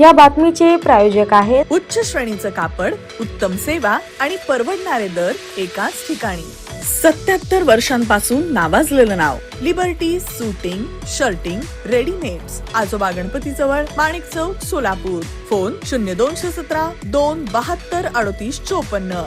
या बातमीचे प्रायोजक आहेत उच्च श्रेणीचं कापड उत्तम सेवा आणि परवडणारे दर एकाच ठिकाणी. सत्याहत्तर वर्षांपासून नावाजलेलं नाव Liberty suiting shirting readymades Ajoba Ganpati जवळ माणिक चौक सोलापूर. फोन शून्य दोनशे सतरा दोन बहात्तर अडतीस चोपन्न.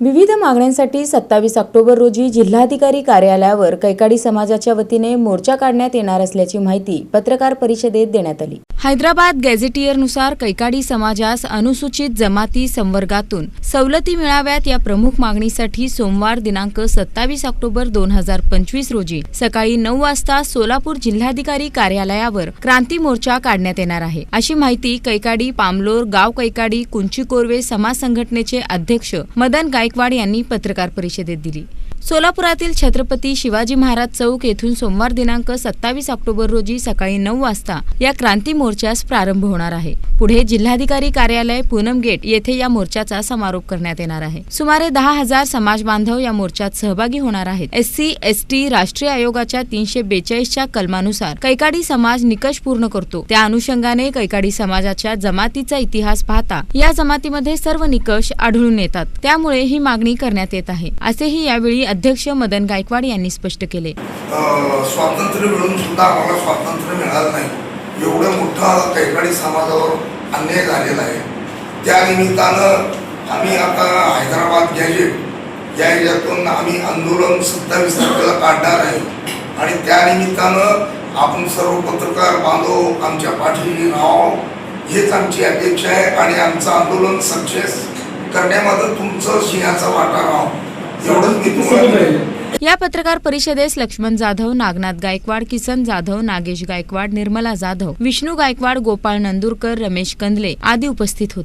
विविध मागण्यांसाठी सत्तावीस ऑक्टोबर रोजी जिल्हाधिकारी कार्यालयावर कैकाडी समाजाच्या वतीने मोर्चा काढण्यात येणार असल्याची माहिती पत्रकार परिषदेत देण्यात आली. हैदराबाद गॅझेटियरनुसार कैकाडी समाजास अनुसूचित जमाती संवर्गातून सवलती मिळाव्यात या प्रमुख मागणीसाठी सोमवार दिनांक सत्तावीस ऑक्टोबर दोन हजार पंचवीस रोजी सकाळी नऊ वाजता सोलापूर जिल्हाधिकारी कार्यालयावर क्रांती मोर्चा काढण्यात येणार आहे. अशी माहिती कैकाडी पामलोर गाव कैकाडी कुंची कोरवे समाज संघटनेचे अध्यक्ष मदन गायकवाड यांनी पत्रकार परिषदेत दिली. सोलापुरातील छत्रपती शिवाजी महाराज चौक येथून सोमवार दिनांक सत्तावीस ऑक्टोबर रोजी सकाळी नऊ वाजता या क्रांती मोर्चास प्रारंभ होणार आहे. पुढे जिल्हाधिकारी कार्यालय पूनम गेट येथे या मोर्चाचा समारोप करण्यात येणार आहे. सुमारे दहा हजार समाज बांधव या मोर्चात सहभागी होणार आहेत. एस सी एस टी राष्ट्रीय आयोगाच्या तीनशे बेचाळीसच्या कलमानुसार कैकाडी समाज निकष पूर्ण करतो. त्या अनुषंगाने कैकाडी समाजाच्या जमातीचा इतिहास पाहता या जमातीमध्ये सर्व निकष आढळून येतात. त्यामुळे ही मागणी करण्यात येत आहे. असेही यावेळी अध्यक्ष मदन गायकवाड यांनी स्पष्ट केले. स्वातंत्र्य मिळून सुद्धा आम्हाला स्वातंत्र्य मिळालं नाही. एवढं मोठं कैकाडी समाजावर अन्याय झालेला आहे. त्या निमित्तानं आम्ही आता हैदराबाद गॅजेट या याच्यातून आम्ही आंदोलन सत्तावीस तारखेला काढणार आहे. आणि त्या निमित्तानं आपण सर्व पत्रकार बांधव आमच्या पाठीशी राहाव. हेच आमची अपेक्षा आहे आणि आमचं आंदोलन सक्सेस करण्यामध्ये तुमचं सिंहाचा वाटा राहावं. या पत्रकार परिषदेस लक्ष्मण जाधव नागनाथ गायकवाड किसन जाधव नागेश गायकवाड निर्मला जाधव विष्णू गायकवाड गोपाळ नंदुरकर रमेश कंदले आदी उपस्थित होते.